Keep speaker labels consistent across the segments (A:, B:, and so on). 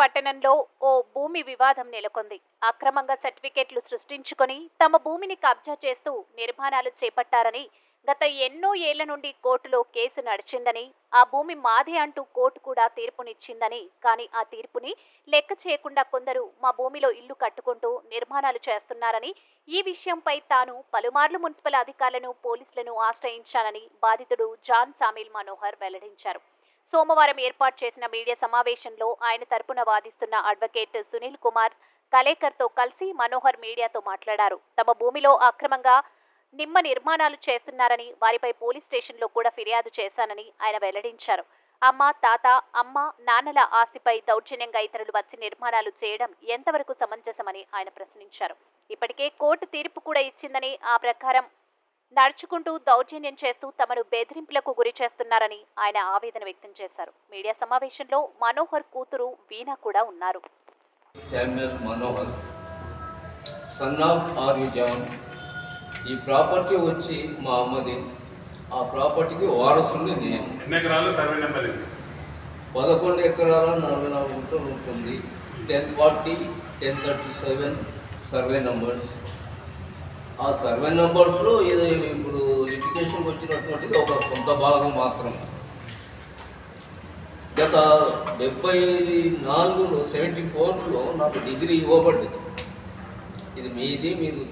A: పట్టణంలో ఓ భూమి వివాదం నెలకొంది. అక్రమంగా సర్టిఫికెట్లు సృష్టించుకొని తమ భూమిని కబ్జా చేస్తూ నిర్మాణాలు చేపట్టారని గత ఎన్నో ఏళ్ళ నుండి కోర్టులో కేసు నడిచిందని ఆ భూమి మాదే అంటూ కోర్టు కూడా తీర్పునిచ్చిందని కానీ ఆ తీర్పుని లెక్క చేయకుండా కొందరు మా భూమిలో ఇల్లు కట్టుకుంటూ నిర్మాణాలు చేస్తున్నారని ఈ విషయంపై తాను పలుమార్లు మున్సిపల్ అధికారులను పోలీసులను ఆశ్రయించానని బాధితుడు జాన్ సామిల్ మనోహర్ వెల్లడించారు. సోమవారం ఏర్పాటు చేసిన మీడియా సమావేశంలో ఆయన తరపున వాదిస్తున్న అడ్వకేట్ సునీల్ కుమార్ కలేకర్తో కలిసి మనోహర్ మీడియాతో మాట్లాడారు. తమ భూమిలో అక్రమంగా నిమ్మ నిర్మాణాలు చేస్తున్నారని వారిపై పోలీస్ స్టేషన్లో కూడా ఫిర్యాదు చేశానని ఆయన వెల్లడించారు. అమ్మ తాత అమ్మ నాన్నల ఆస్తిపై దౌర్జన్యంగా ఇతరులు వచ్చి నిర్మాణాలు చేయడం ఎంతవరకు సమంజసమని ఆయన ప్రశ్నించారు. ఇప్పటికే కోర్టు తీర్పు కూడా ఇచ్చిందని ఆ ప్రకారం నడుచుకుంటూ దౌర్జన్యం చేస్తూ తమను బెదిరింపులకు గురి చేస్తున్నారని ఆయన ఆవేదన వ్యక్తం చేశారు. మీడియా సమావేశంలో మనోహర్ కూతురు వీణా కూడా ఉన్నారు.
B: Samuel Manohar son of RV John ఈ ప్రాపర్టీ వచ్చి మా అమ్మది. ఆ ప్రాపర్టీకి వారసుని నేను.
C: ఎన్ని ఎకరాలు? సర్వే నెంబర్ ఇది
B: పదకొండు ఎకరాల నలభై నాలుగు గుంటలు ఉంటుంది. Ten forty ten thirty seven survey numbers. ఆ సర్వే నంబర్స్లో ఇది ఇప్పుడు లిటికేషన్కి వచ్చినటువంటిది ఒక కొంత భాగం మాత్రం గత డెబ్బై నాలుగులో సెవెంటీ ఫోర్లో నాకు డిగ్రీ ఇవ్వబడ్డది. ఇది మీది మీరు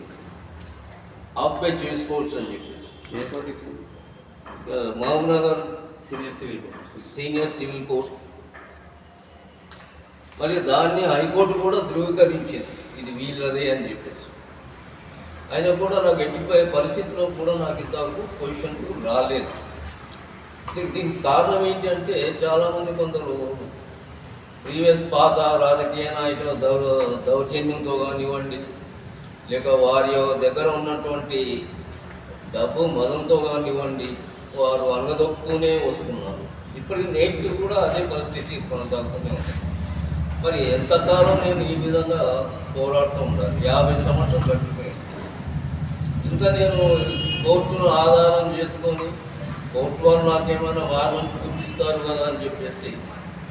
B: ఆక్యుపై చేసుకోవచ్చు అని చెప్పేసి. Mahabubnagar
D: civil civil
B: senior civil court. మరి దాన్ని హైకోర్టు కూడా ధృవీకరించింది. ఇది వీళ్ళదే అని చెప్పేసి. అయినా కూడా నాకు ఎట్టిపోయే పరిస్థితిలో కూడా నాకు ఇంతవరకు పొజిషన్కు రాలేదు. దీనికి కారణం ఏంటంటే చాలామంది కొందరు ప్రీవియస్ పాత రాజకీయ నాయకుల దౌర్ దౌర్జన్యంతో కానివ్వండి లేక వారి దగ్గర ఉన్నటువంటి డబ్బు మదంతో కానివ్వండి వారు అన్నదొక్కుతూనే వస్తున్నారు. ఇప్పటికి నేటికి కూడా అదే పరిస్థితి కొనసాగుతూనే ఉంది. మరి ఎంతకాలం నేను ఈ విధంగా పోరాడుతూ ఉండాలి? యాభై సంవత్సరాలు గడిచిపోయింది ఇంకా నేను కోర్టును ఆధారం చేసుకొని కోర్టు వాళ్ళు నాకేమైనా మార్గం చూపిస్తారు కదా అని చెప్పేసి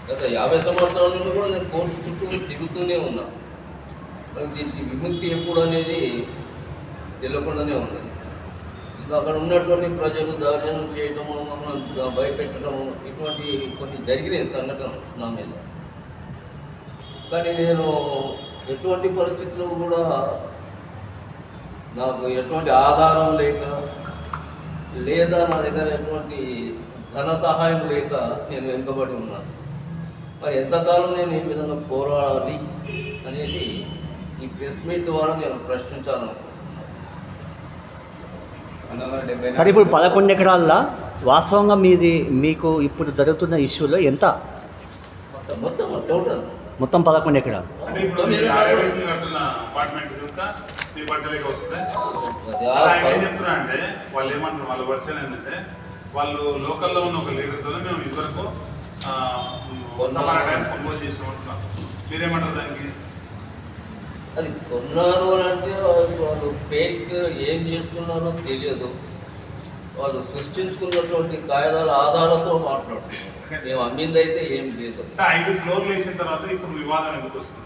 B: గత యాభై సంవత్సరాల నుండి కూడా నేను కోర్టు చుట్టూ తిరుగుతూనే ఉన్నా. దీనికి విముక్తి ఎప్పుడు అనేది తెలియకుండానే ఉన్నది ఇంకా అక్కడ ఉన్నటువంటి ప్రజలు దౌర్జన్యం చేయటము మమ్మల్ని భయపెట్టడము ఇటువంటి కొన్ని జరిగినాయి సంఘటనలు నా మీద. కానీ నేను ఎటువంటి పరిస్థితుల్లో కూడా నాకు ఎటువంటి ఆధారం లేక లేదా నా దగ్గర ఎటువంటి ధన సహాయం లేక నేను వెనుకబడి ఉన్నాను. మరి ఎంతకాలం నేను ఈ విధంగా పోరాడాలి అనేది ఈ ప్రెస్ మీట్ ద్వారా నేను ప్రశ్నించాలనుకుంటున్నాను.
D: సరే ఇప్పుడు పదకొండు ఎకరాల్లో వాస్తవంగా మీది మీకు ఇప్పుడు జరుగుతున్న ఇష్యూలో ఎంత?
B: మొత్తం టోటల్
D: మొత్తం పదకొండు ఎకరాలు.
C: చెప్తున్నా వాళ్ళు ఏమంటారు వాళ్ళ వర్షన్ ఏంటంటే వాళ్ళు లోకల్లో ఉన్న ఒక లీడర్తో మేము ఇదివరకు ఆ, సమాన టైం కొనుగోలు చేసాం అంటున్నాం మీరేమంటారు దానికి?
B: అది కొన్నారు అంటే వాళ్ళు ఫేక్ ఏం చేసుకున్నారో తెలియదు. వాళ్ళు సృష్టించుకున్నటువంటి కాగితాల ఆధారంతో మాట్లాడుతున్నారు. మేము అమ్మింది అయితే ఏం లేదు.
C: ఐదు ఫ్లోర్లు వేసిన తర్వాత ఇప్పుడు వివాదం ఎందుకు వస్తుంది?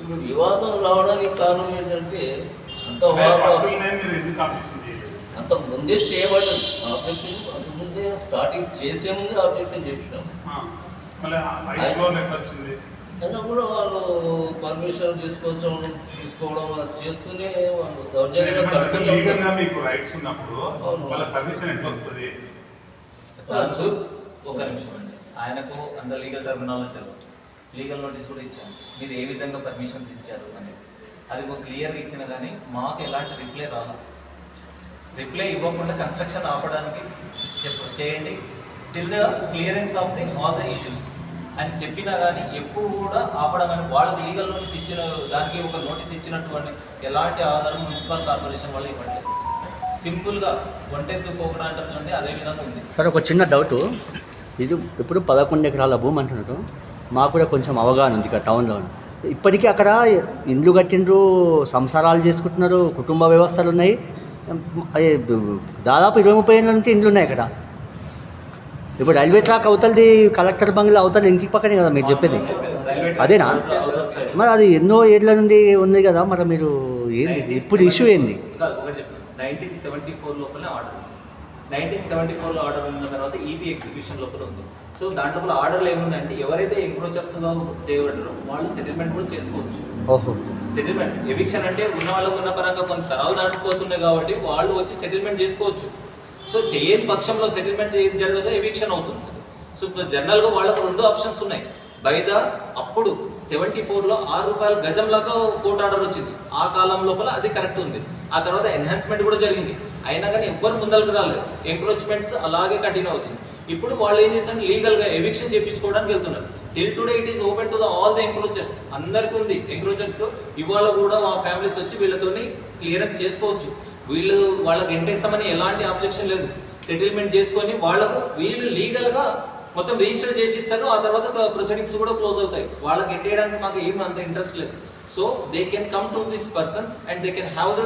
B: ఇప్పుడు వివాదం రావడానికి కారణం ఏంటంటే అంత అంత ముందే చేయబడ్డది ఆబ్జెక్షన్ అంత ముందే స్టార్టింగ్ చేసే ముందే ఆబ్జెక్షన్ చేసినాం. అయినా కూడా వాళ్ళు పర్మిషన్ తీసుకోవడం తీసుకోవడం అది చేస్తూనే వాళ్ళు దౌర్జన్యంగా
C: మీకు రైట్స్ ఉన్నప్పుడు. వాళ్ళ పర్మిషన్ ఎట్లా వస్తుంది.
E: ఒక నిమిషం అండి. ఆయనకు అంత లీగల్ టర్మినాలజీ తెలియదు లీగల్ నోటీస్ కూడా ఇచ్చాము మీరు ఏ విధంగా పర్మిషన్స్ ఇచ్చారు అనేది. అది ఒక క్లియర్గా ఇచ్చిన కానీ మాకు ఎలాంటి రిప్లై రాదు రిప్లై ఇవ్వకుండా కన్స్ట్రక్షన్ ఆపడానికి చెప్పు చేయండి. Till the clearance of the all the issues అని చెప్పినా కానీ ఎప్పుడు కూడా ఆపడమని కానీ వాళ్ళకి లీగల్ నోటీస్ ఇచ్చిన దానికి ఒక నోటీస్ ఇచ్చినటువంటి ఎలాంటి ఆధారం మున్సిపల్ కార్పొరేషన్ వాళ్ళు ఇవ్వట్లేదు. సింపుల్గా వంటెత్తుకోకుండా పోకడా అదే విధంగా ఉంది.
D: సరే ఒక చిన్న డౌటు. ఇది ఇప్పుడు పదకొండు ఎకరాల భూమి అంటున్నారు. మాకు కూడా కొంచెం అవగాహన ఉంది ఇక్కడ టౌన్లో. ఇప్పటికీ అక్కడ ఇండ్లు కట్టిండ్రు సంసారాలు చేసుకుంటున్నారు కుటుంబ వ్యవస్థలు ఉన్నాయి. దాదాపు ఇరవై ముప్పై ఏళ్ళ నుంచి ఇండ్లు ఉన్నాయి అక్కడ. ఇప్పుడు రైల్వే ట్రాక్ అవతలది కలెక్టర్ బంగ్లా అవతల ఇంటి పక్కనే కదా మీరు చెప్పేది అదేనా? మరి అది ఎన్నో ఏళ్ళ నుండి ఉంది కదా మరి మీరు ఏంది ఇది? ఇప్పుడు ఇష్యూ ఏంది
E: నైన్టీన్ సెవెంటీ ఫోర్ లోపలే ఆర్డర్ నైన్టీన్ సెవెంటీ ఫోర్లో ఆర్డర్ ఉన్న తర్వాత ఈపీ ఎగ్జిక్యూషన్ లోపల ఉంది సో దాంట్లో ఆర్డర్లు ఏముందంటే ఎవరైతే ఎంక్రోచర్స్ చేయబడ్డారో వాళ్ళు సెటిల్మెంట్ కూడా చేసుకోవచ్చు
D: ఓహో
E: సెటిల్మెంట్ ఎవిక్షన్ అంటే ఉన్న వాళ్ళకు ఉన్న పరంగా కొన్ని తరాలు దాటిపోతున్నాయి కాబట్టి వాళ్ళు వచ్చి సెటిల్మెంట్ చేసుకోవచ్చు సో చేయని పక్షంలో సెటిల్మెంట్ ఏది జరగదు ఎవిక్షన్ అవుతుంది. సో జనరల్గా వాళ్ళకు రెండు ఆప్షన్స్ ఉన్నాయి. బయట అప్పుడు సెవెంటీ ఫోర్లో ఆరు రూపాయల గజంలాగా కోర్టు ఆర్డర్ వచ్చింది. ఆ కాలం లోపల అది కరెక్ట్ ఉంది. ఆ తర్వాత ఎన్హాన్స్మెంట్ కూడా జరిగింది. అయినా కానీ ఎవ్వరు ముందరకు రాలేదు. ఎంక్రోచ్మెంట్స్ అలాగే కంటిన్యూ అవుతుంది. ఇప్పుడు వాళ్ళు ఏం చేస్తారు లీగల్గా ఎవిక్షన్ చేయించుకోవడానికి వెళ్తున్నారు. Till today it is open to the all the encroachers అందరికీ ఉంది. ఎంక్రోచర్స్ ఇవాళ కూడా ఆ ఫ్యామిలీస్ వచ్చి వీళ్ళతోని క్లియరెన్స్ చేసుకోవచ్చు. వీళ్ళు వాళ్ళకి ఎంటేస్తామని ఎలాంటి ఆబ్జెక్షన్ లేదు. సెటిల్మెంట్ చేసుకొని వాళ్ళకు వీళ్ళు లీగల్గా మొత్తం రిజిస్టర్ చేసి ఇస్తారు ఆ తర్వాత ప్రొసీడింగ్స్ కూడా క్లోజ్ అవుతాయి. వాళ్ళకి ఎంటేయడానికి మాకు ఏం అంత ఇంట్రెస్ట్ లేదు. So they can come to this persons and they can have the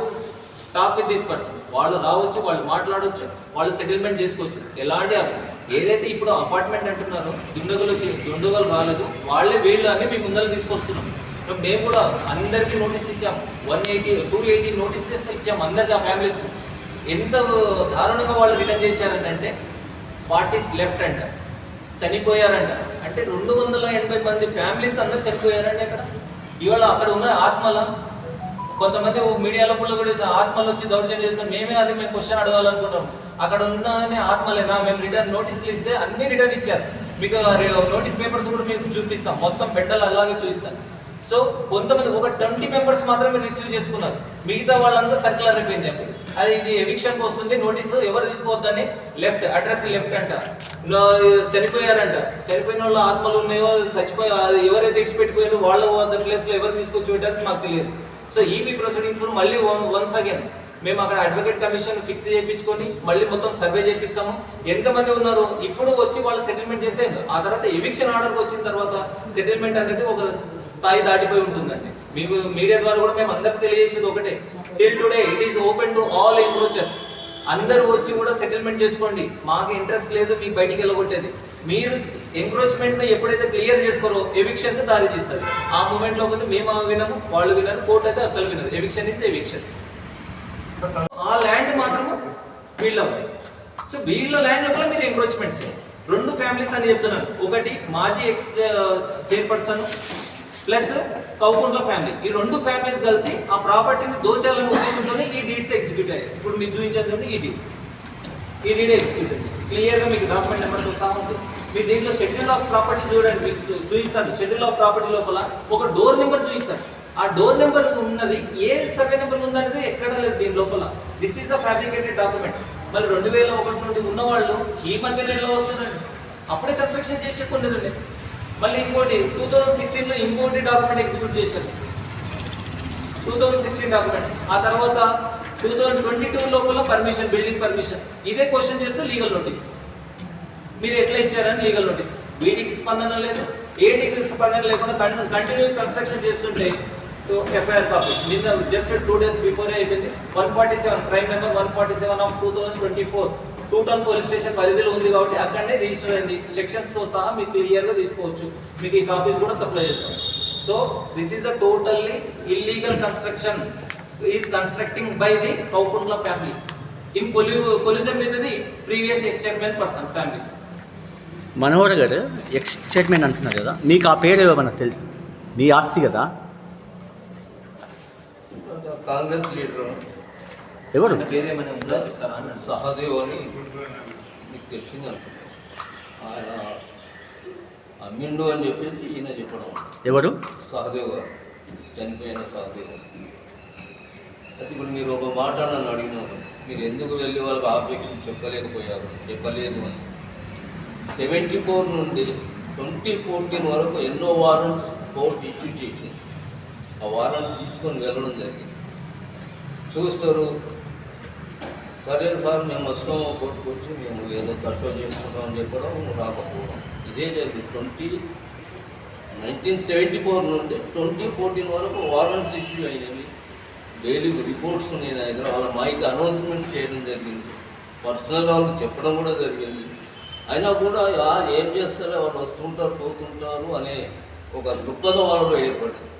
E: talk with this persons వాళ్ళు రావచ్చు వాళ్ళు మాట్లాడవచ్చు వాళ్ళు సెటిల్మెంట్ చేసుకోవచ్చు. ఎలాంటి ఏదైతే ఇప్పుడు అపార్ట్మెంట్ అంటున్నారో దుండగులు దుండగులు రాలేదు. వాళ్ళే వీళ్ళు అని మీ ముందర తీసుకొస్తున్నాం మేము కూడా అందరికీ నోటీస్ ఇచ్చాం. One eighty two eighty notices ఇచ్చాం అందరికి ఆ ఫ్యామిలీస్కు ఎంత దారుణంగా వాళ్ళు రిటర్న్ చేశారంటే పార్టీస్ లెఫ్ట్ అంట చనిపోయారంట. అంటే రెండు వందల ఎనభై మంది ఫ్యామిలీస్ అందరు చనిపోయారండి అక్కడ ఇవాళ అక్కడ ఉన్న ఆత్మల కొంతమంది మీడియాలో కూడా కూడా ఆత్మలు వచ్చి దౌర్జన్యం చేస్తాం మేమే అది మేము క్వశ్చన్ అడగాలనుకుంటాం. అక్కడ ఉన్న ఆత్మలేనా మేము రిటర్న్ నోటీసులు ఇస్తే అన్ని రిటర్న్ ఇచ్చారు. మీకు నోటీస్ పేపర్స్ కూడా మీకు చూపిస్తాం. మొత్తం బిడ్డలు అలాగే చూపిస్తాం సో కొంతమంది ఒక ట్వంటీ మెంబర్స్ మాత్రమే రిసీవ్ చేసుకున్నారు. మిగతా వాళ్ళంతా సర్కులర్ అయిపోయింది అప్పుడు. అది ఇది ఎవిక్షన్కి వస్తుంది నోటీస్ ఎవరు తీసుకోవద్దని లెఫ్ట్ అడ్రస్ లెఫ్ట్ అంట. చనిపోయారంట. చనిపోయిన వాళ్ళ ఆత్మలు ఉన్నాయో చచ్చిపోయి ఎవరైతే ఇడిచిపెట్టిపోయారో వాళ్ళ ప్లేస్లో ఎవరు తీసుకొచ్చి పెట్టారో మాకు తెలియదు. సో ఈపీ ప్రొసీడింగ్స్ మళ్ళీ వన్స్ అగైన్ మేము అక్కడ అడ్వకేట్ కమిషన్ ఫిక్స్ చేయించుకొని మళ్ళీ మొత్తం సర్వే చేపిస్తాము. ఎంతమంది ఉన్నారు ఇప్పుడు వచ్చి వాళ్ళు సెటిల్మెంట్ చేస్తే ఆ తర్వాత ఎవిక్షన్ ఆర్డర్ వచ్చిన తర్వాత సెటిల్మెంట్ అనేది ఒక స్థాయి దాటిపోయి ఉంటుందండి. మేము మీడియా ద్వారా కూడా మేము అందరికి తెలియజేసేది ఒకటే. Till today it is open to all encroachers అందరూ వచ్చి కూడా సెటిల్మెంట్ చేసుకోండి. మాకు ఇంట్రెస్ట్ లేదు మీకు బయటికి వెళ్ళగొట్టేది. మీరు ఎంక్రోచ్మెంట్ ఎప్పుడైతే క్లియర్ చేసుకోరో ఎవిక్షన్ దారి తీస్తుంది ఆ మూమెంట్లో మేము వినము వాళ్ళు వినరు కోర్టు అయితే అసలు వినదు. ఎవిక్షన్ ఇస్ ఎవిక్షన్ ఆ ల్యాండ్ మాత్రము వీళ్ళ ఉంది. సో వీళ్ళ ల్యాండ్ లోపల మీరు ఎంక్రోచ్మెంట్స్ రెండు ఫ్యామిలీస్ అని చెప్తున్నాను. ఒకటి మాజీ ex chairperson uh, plus Koukuntla family. ఈ రెండు ఫ్యామిలీస్ కలిసి ఆ ప్రాపర్టీని దోచాలనే ఉద్దేశంతోనే ఈ డీడ్స్ ఎగ్జిక్యూట్ అయ్యాయి. ఇప్పుడు మీరు చూపించారు ఈ డీడ్. ఈ డీడ్ ఎగ్జిక్యూట్ అయింది క్లియర్గా మీకు డాక్యుమెంట్ నెంబర్ సహా ఉంటుంది మీరు దీంట్లో షెడ్యూల్ ఆఫ్ ప్రాపర్టీ చూడండి మీకు చూ- చూపిస్తాను. షెడ్యూల్ ఆఫ్ ప్రాపర్టీ లోపల ఒక డోర్ నెంబర్ చూపిస్తాను. ఆ డోర్ నెంబర్ ఉన్నది ఏ సర్వే నెంబర్ ఉందనేది ఎక్కడ లేదు దీని లోపల. This is the fabricated document మళ్ళీ రెండు వేల ఒకటి నుండి ఉన్నవాళ్ళు ఈ మధ్య నెలలో వస్తున్నారండి? అప్పుడే కన్స్ట్రక్షన్ చేసే కొన్ని మళ్ళీ ఇంకోటి టూ థౌజండ్ సిక్స్టీన్లో ఇంకోటి డాక్యుమెంట్ ఎగ్జిక్యూట్ చేశారు. టూ థౌజండ్ సిక్స్టీన్ డాక్యుమెంట్ ఆ తర్వాత టూ థౌజండ్ ట్వంటీ టూ లోపల పర్మిషన్ బిల్డింగ్ పర్మిషన్ ఇదే క్వశ్చన్ చేస్తూ లీగల్ నోటీస్ మీరు ఎట్లా ఇచ్చారని లీగల్ నోటీస్ వీటికి స్పందన లేదు ఏ డిగ్రీ స్పందన లేకుండా కంటిన్యూ కన్స్ట్రక్షన్ చేస్తుంటే ఎఫ్ఐఆర్ కాపీ నిన్న జస్ట్ టూ డేస్ బిఫోర్ అయిపోయింది one forty seven crime number one forty seven of two thousand twenty four two town police station పరిధిలో ఉంది కాబట్టి అక్కడనే రిజిస్టర్ అయింది సెక్షన్స్తో సహా మీకు క్లియర్గా తీసుకోవచ్చు. మీకు ఈ కాపీస్ కూడా సప్లై చేస్తాం. So this is the totally illegal construction is constructing by the Koukuntla family in కొల్యూ collusion with the previous ex chairman person families
D: Manohar గారు ఎక్స్ చైర్మన్ అంటున్నారు కదా మీకు ఆ పేరు ఏమన్నా తెలుసు? మీ ఆస్తి కదా?
B: Congress leader.
D: ఎవరు?
B: సహదేవ్ అని మీకు తెలిసింది ఆయన అమ్మిండు అని చెప్పేసి ఈయన చెప్పడం.
D: ఎవరు?
B: సహదేవ్. గారు చనిపోయిన సహదేవ్. గారు. అయితే ఇప్పుడు మీరు ఒక మాట నన్ను అడిగినారు. మీరు ఎందుకు వెళ్ళి వాళ్ళకి ఆబ్జెక్షన్ చెప్పలేకపోయారు? చెప్పలేదు అని. సెవెంటీ ఫోర్ నుండి ట్వంటీ ఫోర్టీన్ వరకు ఎన్నో వారెంట్స్ కోర్టు ఇష్యూ చేసింది. ఆ వారెంట్ తీసుకొని వెళ్ళడం జరిగింది. చూస్తారు సరే సార్ మేము వస్తాం కోర్టుకు వచ్చి మేము ఏదో కష్టం చేసుకుంటామని చెప్పడం రాకపోవడం. ఇదే లేదు. ట్వంటీ నైన్టీన్ సెవెంటీ ఫోర్ నుండి ట్వంటీ ఫోర్టీన్ వరకు వారెంట్స్ ఇష్యూ అయినవి. డైలీ రిపోర్ట్స్ ఉన్నాయి నా దగ్గర. వాళ్ళ మైక్ అనౌన్స్మెంట్ చేయడం జరిగింది. పర్సనల్గా వాళ్ళకి చెప్పడం కూడా జరిగింది. అయినా కూడా ఏం చేస్తారో వాళ్ళు వస్తుంటారు పోతుంటారు అనే ఒక దృక్పథం వాళ్ళలో ఏర్పడింది.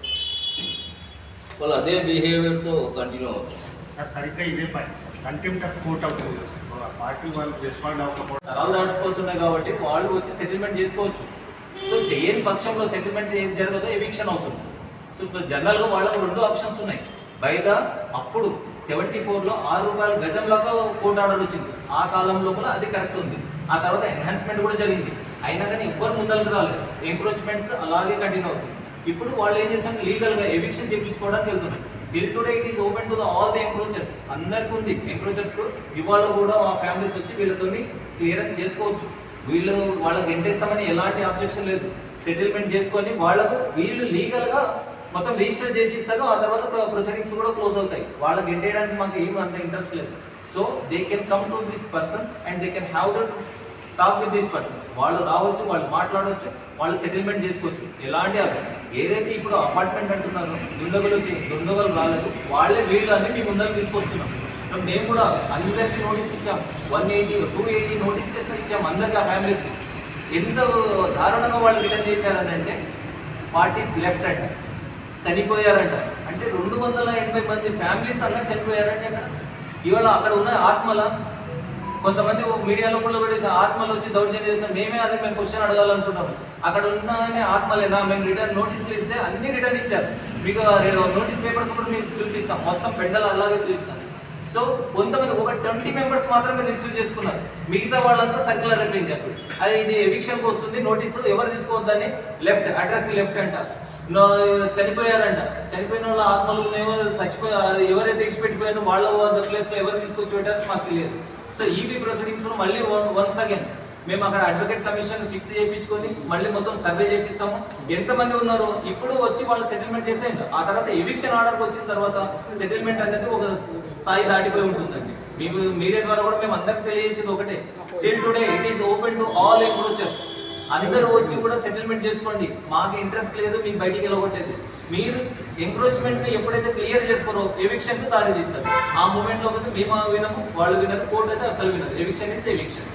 B: వాళ్ళు అదే బిహేవియర్తో కంటిన్యూ అవుతారు
F: సరిగ్గా ఇదే పని కంటెంప్ట్ ఆఫ్ కోర్ట్ అవుతుంది ఆ పార్టీ వాళ్ళు రెస్పాండ్ అవ్వకపోవడం.
E: తరాలు దాటిపోతున్నాయి కాబట్టి వాళ్ళు వచ్చి సెటిల్మెంట్ చేసుకోవచ్చు. సో చేయని పక్షంలో సెటిల్మెంట్ ఏం జరగదో ఎవిక్షన్ అవుతుంది. సో జనరల్గా వాళ్ళకు రెండు ఆప్షన్స్ ఉన్నాయి. బయట అప్పుడు సెవెంటీ ఫోర్లో ఆరు రూపాయల గజంలాగా కోర్టు ఆర్డర్ వచ్చింది. ఆ కాలం లోపల అది కరెక్ట్ ఉంది. ఆ తర్వాత ఎన్హాన్స్మెంట్ కూడా జరిగింది. అయినా కానీ ఎవ్వరు ముందరకు రాలేదు. ఎంక్రోచ్మెంట్స్ అలాగే కంటిన్యూ అవుతుంది ఇప్పుడు వాళ్ళు ఏం చేశారు లీగల్గా ఎవిక్షన్ చేయించుకోవడానికి వెళ్తున్నారు. Till today it is open to the all the encroachers అందరికీ ఉంది. ఎంక్రోచర్స్ ఇవాళ కూడా ఆ ఫ్యామిలీస్ వచ్చి వీళ్ళతో క్లియరెన్స్ చేసుకోవచ్చు. వీళ్ళు వాళ్ళకి ఎంటేస్తామని ఎలాంటి ఆబ్జెక్షన్ లేదు. సెటిల్మెంట్ చేసుకొని వాళ్ళకు వీళ్ళు లీగల్గా మొత్తం రిజిస్టర్ చేసి ఇస్తారు ఆ తర్వాత ప్రొసీడింగ్స్ కూడా క్లోజ్ అవుతాయి. వాళ్ళకి ఎంటేయడానికి మాకు ఏం అంత ఇంట్రెస్ట్ లేదు. So they can come to this persons and they can have the talk with this persons వాళ్ళు రావచ్చు వాళ్ళు మాట్లాడవచ్చు వాళ్ళు సెటిల్మెంట్ చేసుకోవచ్చు. ఎలాంటి అభి- ఏదైతే ఇప్పుడు అపార్ట్మెంట్ అంటున్నారో దుండగులు వచ్చి దుండగులు రాలేదు వాళ్ళే వీళ్ళు అని మీ ముందరకు తీసుకొస్తున్నాం ఇప్పుడు మేము కూడా అందరికీ నోటీస్ ఇచ్చాం. One eighty two eighty notice ఇచ్చాం అందరికీ ఆ ఫ్యామిలీస్కి ఎంత దారుణంగా వాళ్ళు రిటర్న్ చేశారని అంటే పార్టీస్ లెఫ్ట్ అంట. చనిపోయారంట. అంటే రెండు వందల ఎనభై మంది ఫ్యామిలీస్ అందరు చనిపోయారంటే అక్కడ ఇవాళ అక్కడ ఉన్న ఆత్మల కొంతమంది మీడియాలో కూడా కూడా ఆత్మలు వచ్చి దౌర్జన్యం చేస్తాం మేమే అదే మేము క్వశ్చన్ అడగాలనుకుంటాం అక్కడ ఉన్న ఆత్మలేనా? మేము రిటర్న్ నోటీసులు ఇస్తే అన్ని రిటర్న్ ఇచ్చారు. మీకు నోటీస్ పేపర్స్ కూడా మీకు చూపిస్తాం. మొత్తం పెండలు అలాగే చూపిస్తాం సో కొంతమంది ఒక ట్వంటీ మెంబర్స్ మాత్రమే రిసీవ్ చేసుకున్నారు. మిగతా వాళ్ళంతా సర్కులర్ అయిపోయింది అప్పుడు. అది ఇది ఎవిక్షన్కి వస్తుంది నోటీసు ఎవరు తీసుకోవద్దని లెఫ్ట్ అడ్రస్ లెఫ్ట్ అంట. చనిపోయారంట. చనిపోయిన వాళ్ళ ఆత్మలు ఉన్నాయో చచ్చిపోయి ఎవరైతే ఇడిచిపెట్టిపోయారో వాళ్ళ ప్లేస్లో ఎవరు తీసుకొచ్చి పెట్టారో మాకు తెలియదు. సో ఈబీ ప్రొసీడింగ్స్ మళ్ళీ వన్స్ అగైన్ మేము అక్కడ అడ్వకేట్ కమిషన్ ఫిక్స్ చేయించుకొని మళ్ళీ మొత్తం సర్వే చేపిస్తాము. ఎంతమంది ఉన్నారు ఇప్పుడు వచ్చి వాళ్ళు సెటిల్మెంట్ చేస్తే ఆ తర్వాత ఎవిక్షన్ ఆర్డర్కి వచ్చిన తర్వాత సెటిల్మెంట్ అనేది ఒక స్థాయి దాటిపోయి ఉంటుందండి. మీకు మీడియా ద్వారా కూడా మేము అందరికి తెలియజేసేది ఒకటే. Till today it is open to all encroachers అందరూ వచ్చి కూడా సెటిల్మెంట్ చేసుకోండి. మాకు ఇంట్రెస్ట్ లేదు మీకు బయటికి వెళ్ళగొట్టేది. మీరు ఎంక్రోచ్మెంట్ని ఎప్పుడైతే క్లియర్ చేసుకోరో ఎవిక్షన్కు దారి తీస్తారు ఆ మూమెంట్లో మేము వినము వాళ్ళు వినరు కోర్టు అయితే అసలు వినరు. ఎవిక్షన్ ఇస్తే ఎవిక్షన్